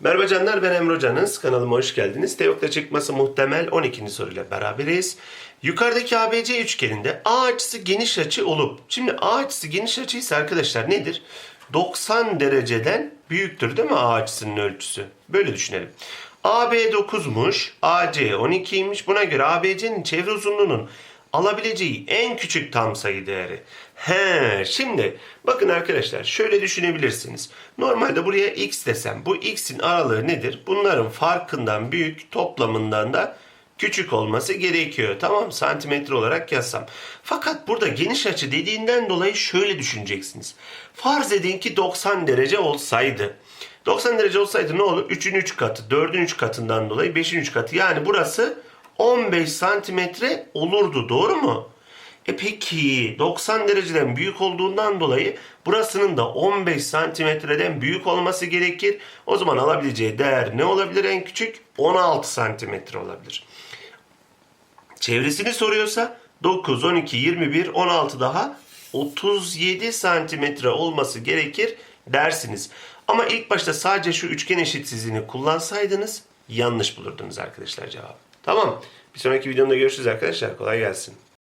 Merhaba canlar ben Emre Hocanız. Kanalıma hoş geldiniz. Teok'ta çıkması muhtemel 12. soruyla beraberiz. Yukarıdaki ABC üçgeninde A açısı geniş açı olup, şimdi A açısı geniş açıysa arkadaşlar nedir? 90 dereceden büyüktür değil mi A açısının ölçüsü? Böyle düşünelim. AB 9'muş, AC 12'ymiş. Buna göre ABC'nin çevre uzunluğunun alabileceği en küçük tam sayı değeri. He, şimdi bakın arkadaşlar şöyle düşünebilirsiniz. Normalde buraya x desem bu x'in aralığı nedir? Bunların farkından büyük toplamından da küçük olması gerekiyor. Tamam santimetre olarak yazsam. Fakat burada geniş açı dediğinden dolayı şöyle düşüneceksiniz. Farz edin ki 90 derece olsaydı. 90 derece olsaydı ne olur? 3'ün 3 katı, 4'ün 3 katından dolayı 5'in 3 katı. Yani burası 15 santimetre olurdu. Doğru mu? E peki 90 dereceden büyük olduğundan dolayı burasının da 15 santimetreden büyük olması gerekir. O zaman alabileceği değer ne olabilir en küçük? 16 santimetre olabilir. Çevresini soruyorsa 9, 12, 21, 16 daha 37 santimetre olması gerekir dersiniz. Ama ilk başta sadece şu üçgen eşitsizliğini kullansaydınız yanlış bulurdunuz arkadaşlar cevabı. Tamam. Bir sonraki videomda görüşürüz arkadaşlar. Kolay gelsin.